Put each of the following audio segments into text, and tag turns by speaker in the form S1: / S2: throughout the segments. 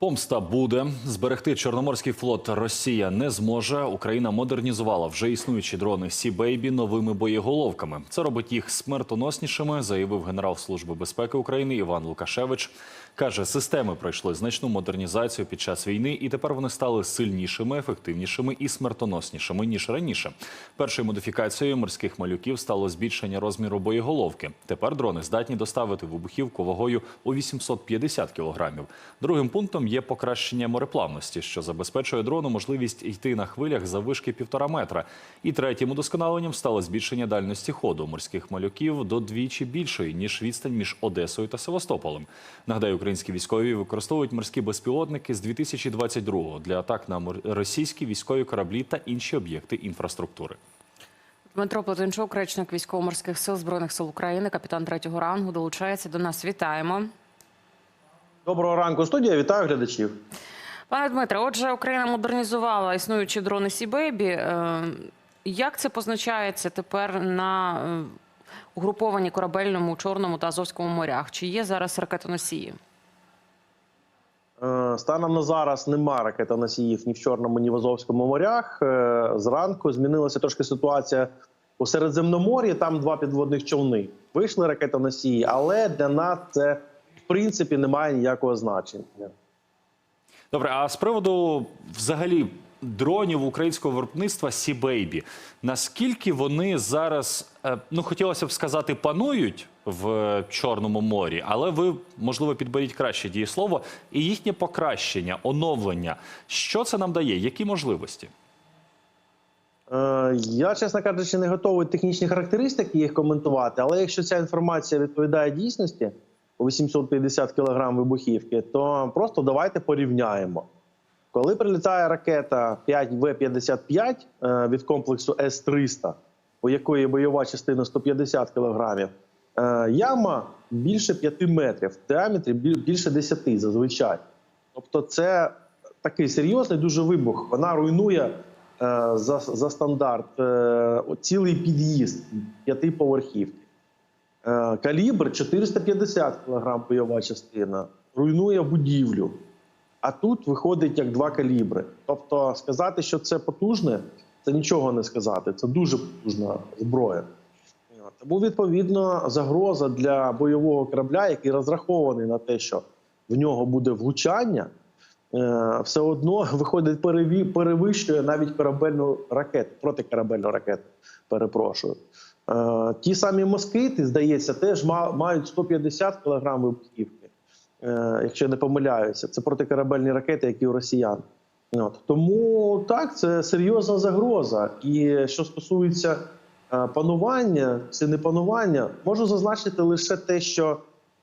S1: Помста буде зберегти Чорноморський флот. Росія не зможе. Україна модернізувала вже існуючі дрони Сі Бейбі новими боєголовками. Це робить їх смертоноснішими, заявив генерал Служби безпеки України Іван Лукашевич. Каже, системи пройшли значну модернізацію під час війни, і тепер вони стали сильнішими, ефективнішими і смертоноснішими ніж раніше. Першою модифікацією морських малюків стало збільшення розміру боєголовки. Тепер дрони здатні доставити вибухівку вагою у 850 кілограмів. Другим пунктом є покращення мореплавності, що забезпечує дрону можливість йти на хвилях за вишки півтора метра. І третім удосконаленням стало збільшення дальності ходу морських малюків до двічі більшої ніж відстань між Одесою та Севастополем. Нагадаю, українські військові використовують морські безпілотники з 2022-го для атак на російські військові кораблі та інші об'єкти інфраструктури.
S2: Дмитро Плетенчук, речник військово-морських сил збройних сил України, капітан третього рангу, долучається до нас. Вітаємо.
S3: Доброго ранку, студія. Вітаю глядачів.
S2: Пане Дмитре, отже, Україна модернізувала існуючі дрони Сі Бейбі. Як це позначається тепер на е, угруповані корабельному, чорному та азовському морях? Чи є зараз ракетоносії?
S3: Е, Станом на зараз нема ракетоносіїв ні в Чорному, ні в Азовському морях. Е, Зранку змінилася трошки ситуація у Середземномор'ї. Там два підводних човни. Вийшли ракетоносії, але для нас це в принципі не має ніякого значення.
S1: Добре, а з приводу взагалі дронів українського виробництва Сі Бейбі, наскільки вони зараз, е, ну хотілося б сказати, панують в Чорному морі, але ви можливо підберіть краще дієслово, і їхнє покращення, оновлення. Що це нам дає? Які можливості?
S3: Е, Я, чесно кажучи, не готовий технічні характеристики їх коментувати, але якщо ця інформація відповідає дійсності у 850 кг вибухівки, то просто давайте порівняємо. Коли прилітає ракета 5В-55 е, від комплексу С-300, у якої бойова частина 150 кг, яма більше 5 метрів, в діаметрі більше 10 зазвичай. Тобто, це такий серйозний дуже вибух. Вона руйнує е, за, за стандарт е, цілий під'їзд п'ятиповерхівки. Е, калібр 450 кг бойова частина, руйнує будівлю. А тут виходить як два калібри. Тобто, сказати, що це потужне, це нічого не сказати. Це дуже потужна зброя. Тому, відповідно, загроза для бойового корабля, який розрахований на те, що в нього буде влучання, е, все одно виходить перевищує навіть корабельну ракету, протикорабельну ракету. Перепрошую. Е, Ті самі москити, здається, теж ма- мають 150 кг вибухівки, е, якщо я не помиляюся. Це протикорабельні ракети, які у росіян. От. Тому так, це серйозна загроза. І що стосується панування чи не панування, можу зазначити лише те, що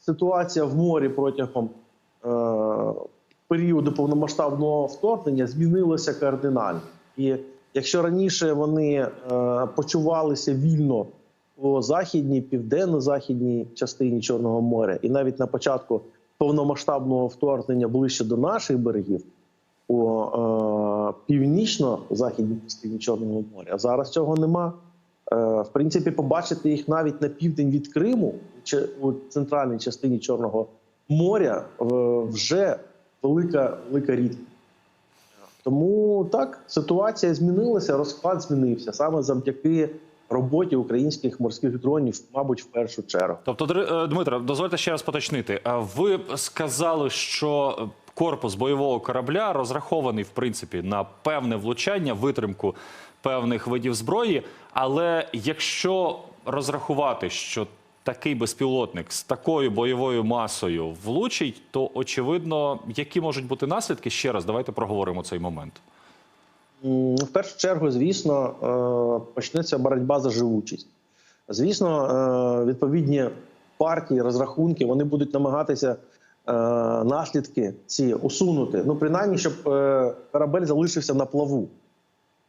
S3: ситуація в морі протягом е, періоду повномасштабного вторгнення змінилася кардинально. І якщо раніше вони е, почувалися вільно у західній, південно-західній частині Чорного моря, і навіть на початку повномасштабного вторгнення ближче до наших берегів, у е, північно-західній частині Чорного моря. А зараз цього нема. Е, в принципі, побачити їх навіть на південь від Криму, чи у центральній частині Чорного моря, е, вже велика, велика рідкість. Тому так ситуація змінилася, розклад змінився саме завдяки роботі українських морських дронів, мабуть, в першу чергу.
S1: Тобто, е, Дмитро, дозвольте ще раз поточнити. Ви сказали, що корпус бойового корабля розрахований в принципі на певне влучання, витримку певних видів зброї. Але якщо розрахувати, що такий безпілотник з такою бойовою масою влучить, то очевидно, які можуть бути наслідки? Ще раз давайте проговоримо цей момент.
S3: В першу чергу, звісно, е, почнеться боротьба за живучість. Звісно, е, відповідні партії, розрахунки вони будуть намагатися е, наслідки ці усунути. Ну, принаймні, щоб корабель залишився на плаву.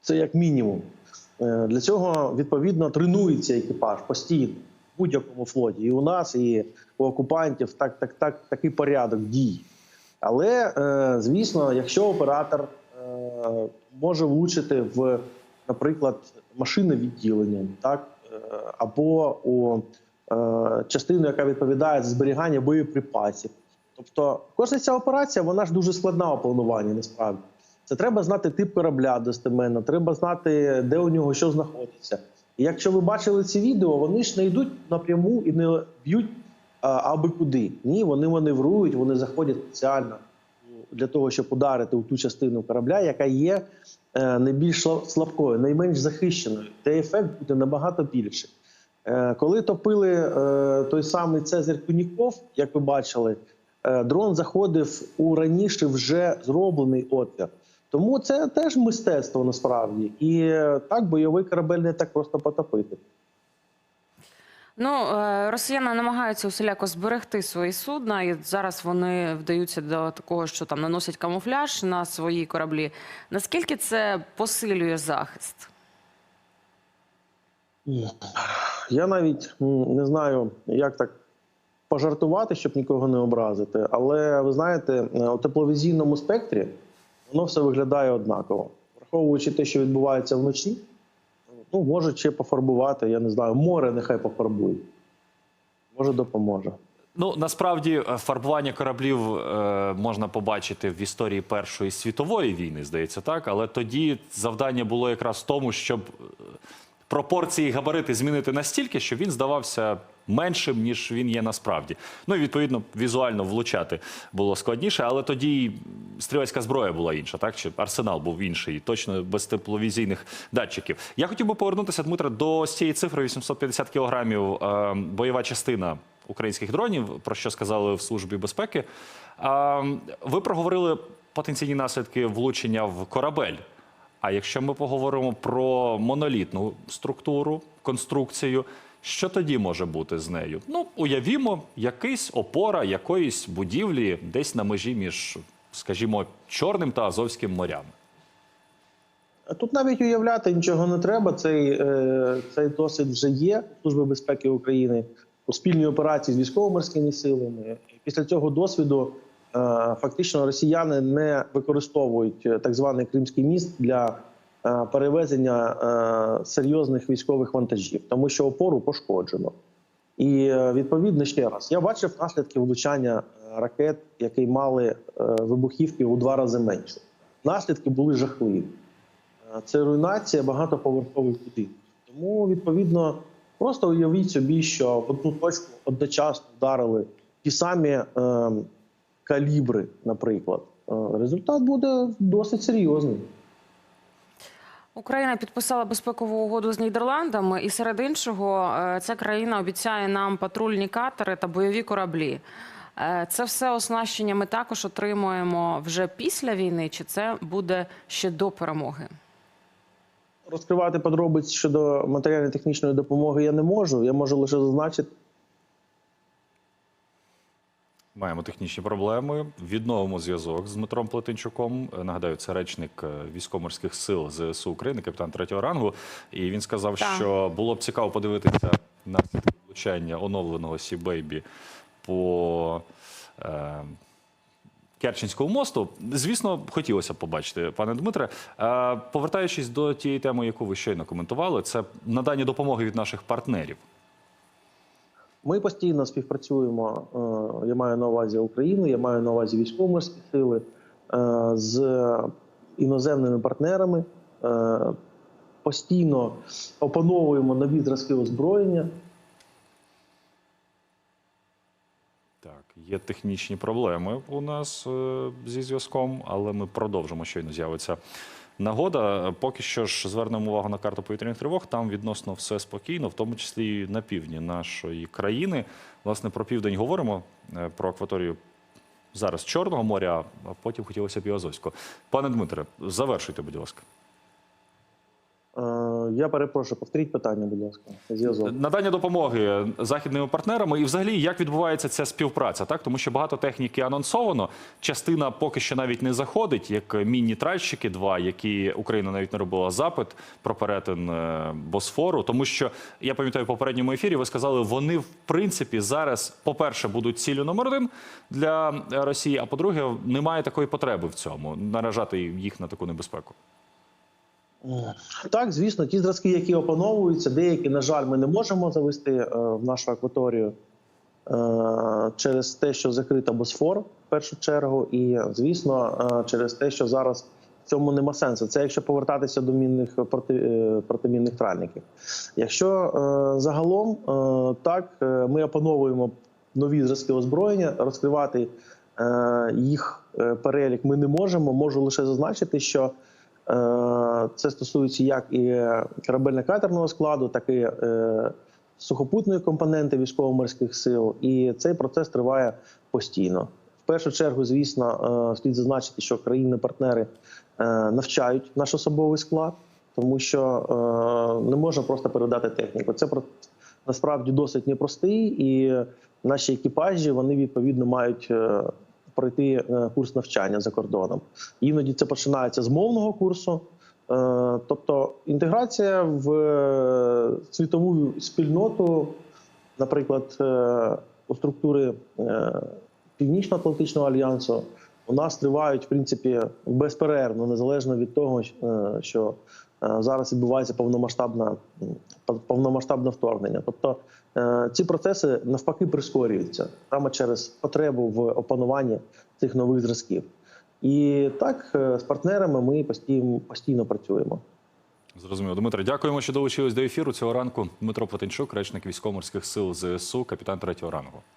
S3: Це як мінімум. Е, Для цього відповідно тренується екіпаж постійно в будь-якому флоті. І у нас, і у окупантів так, так, так, такий порядок дій. Але е, звісно, якщо оператор е, може влучити в, наприклад, машинне відділення, так або у частину, яка відповідає за зберігання боєприпасів, Тобто, кожна ця операція вона ж дуже складна у плануванні, насправді. Це треба знати тип корабля достеменно, треба знати, де у нього що знаходиться. І якщо ви бачили ці відео, вони ж не йдуть напряму і не б'ють аби куди. Ні, вони маневрують, вони заходять спеціально для того, щоб ударити у ту частину корабля, яка є е, найбільш слабкою, найменш захищеною, де ефект буде набагато більший. Е, Коли топили е, той самий Цезарь Куніков, як ви бачили, дрон заходив у раніше вже зроблений отвір. Тому це теж мистецтво насправді. І е, так бойовий корабель не так просто потопити.
S2: Ну, е, росіяни намагаються усіляко зберегти свої судна, і зараз вони вдаються до такого, що там наносять камуфляж на свої кораблі. Наскільки це посилює захист?
S3: Я навіть не знаю, як так пожартувати, щоб нікого не образити. Але ви знаєте, е, у тепловізійному спектрі воно все виглядає однаково. Враховуючи те, що відбувається вночі, ну можуть ще пофарбувати, я не знаю, море нехай пофарбують. Може, допоможе.
S1: Ну насправді е, фарбування кораблів е, можна побачити в історії Першої світової війни, здається, так. Але тоді завдання було якраз в тому, щоб е, пропорції і габарити змінити настільки, щоб він здавався меншим, ніж він є насправді. Ну і відповідно візуально влучати було складніше, але тоді стрілецька зброя була інша, так чи арсенал був інший, точно без тепловізійних датчиків. Я хотів би повернутися, Дмитре, до цієї цифри 850 кілограмів е, бойова частина українських дронів, про що сказали в службі безпеки. А, Ви проговорили потенційні наслідки влучення в корабель. А якщо ми поговоримо про монолітну структуру, конструкцію, що тоді може бути з нею? Ну, уявімо, якийсь опора якоїсь будівлі десь на межі між, скажімо, Чорним та Азовським морями.
S3: Тут навіть уявляти нічого не треба. Цей, е, цей досвід вже є Служби безпеки України у спільній операції з військово-морськими силами. Після цього досвіду фактично росіяни не використовують е, так званий Кримський міст для е, перевезення е, серйозних військових вантажів, тому що опору пошкоджено. І е, відповідно ще раз я бачив наслідки влучання е, ракет, які мали е, вибухівки у два рази менше. Наслідки були жахливі. Е, Це руйнація багатоповерхових будинків. Тому, відповідно, просто уявіть собі, що в одну точку одночасно вдарили ті самі е, калібри, наприклад. Е, результат буде досить серйозний.
S2: Україна підписала безпекову угоду з Нідерландами, і серед іншого, е, ця країна обіцяє нам патрульні катери та бойові кораблі. Е, Це все оснащення ми також отримуємо вже після війни, чи це буде ще до перемоги?
S3: Розкривати подробиці щодо матеріально-технічної допомоги я не можу. Я можу лише зазначити.
S1: Маємо технічні проблеми. Відновимо зв'язок з Дмитром Плетенчуком. Е, Нагадаю, це речник е, військово-морських сил ЗСУ України, капітан третього рангу. І він сказав,
S2: Так.
S1: що було б цікаво подивитися наслідки влучання оновленого Сі Бейбі по е, Керченському мосту. Звісно, хотілося б побачити, пане Дмитре. Е, повертаючись до тієї теми, яку ви щойно коментували, це надання допомоги від наших партнерів.
S3: Ми постійно співпрацюємо. е, Я маю на увазі Україну, я маю на увазі військово-морські сили е, з іноземними партнерами. Е, Постійно опановуємо нові зразки озброєння.
S1: Так, є технічні проблеми у нас зі зв'язком, але ми продовжимо щойно з'явиться нагода. Поки що ж звернемо увагу на карту повітряних тривог. Там відносно все спокійно, в тому числі і на півдні нашої країни. Власне, про південь говоримо е, про акваторію. Зараз Чорного моря, а потім хотілося б і Азовського. Пане Дмитре, завершуйте, будь ласка.
S3: Я перепрошую, повторіть питання, будь ласка, зв'язок.
S1: Надання допомоги західними партнерами і взагалі як відбувається ця співпраця, так тому що багато техніки анонсовано. Частина поки що навіть не заходить, як мінні тральщики, два, які Україна навіть не робила запит про перетин е, Босфору. Тому що я пам'ятаю в попередньому ефірі, ви сказали, вони в принципі зараз, по-перше, будуть цілю номер один для Росії. А по-друге, немає такої потреби в цьому наражати їх на таку небезпеку.
S3: Так, звісно, ті зразки, які опановуються, деякі, на жаль, ми не можемо завести е, в нашу акваторію. е, через те, що закрита Босфор в першу чергу, і звісно, е, через те, що зараз в цьому нема сенсу. Це якщо повертатися до мінних проти, протимінних тральників. Якщо загалом так, ми опановуємо нові зразки озброєння, розкривати їх перелік ми не можемо. Можу лише зазначити, що це стосується як і корабельно-катерного складу, так і е, сухопутної компоненти військово-морських сил. І цей процес триває постійно. В першу чергу, звісно, е, слід зазначити, що країни-партнери е, навчають наш особовий склад, тому що е, не можна просто передати техніку. Це насправді досить непростий, і наші екіпажі вони відповідно мають е, пройти е, курс навчання за кордоном. Іноді це починається з мовного курсу. Е, Тобто інтеграція в е, світову спільноту, наприклад, у структури Північно-Атлантичного альянсу, у нас тривають в принципі безперервно, незалежно від того, що зараз відбувається повномасштабне, повномасштабне вторгнення. Тобто е, ці процеси навпаки прискорюються саме через потребу в опануванні цих нових зразків. І так е, з партнерами ми постійно, постійно працюємо.
S1: Зрозуміло. Дмитро, дякуємо, що долучились до ефіру цього ранку. Дмитро Плетенчук, речник військово-морських сил ЗСУ, капітан третього рангу.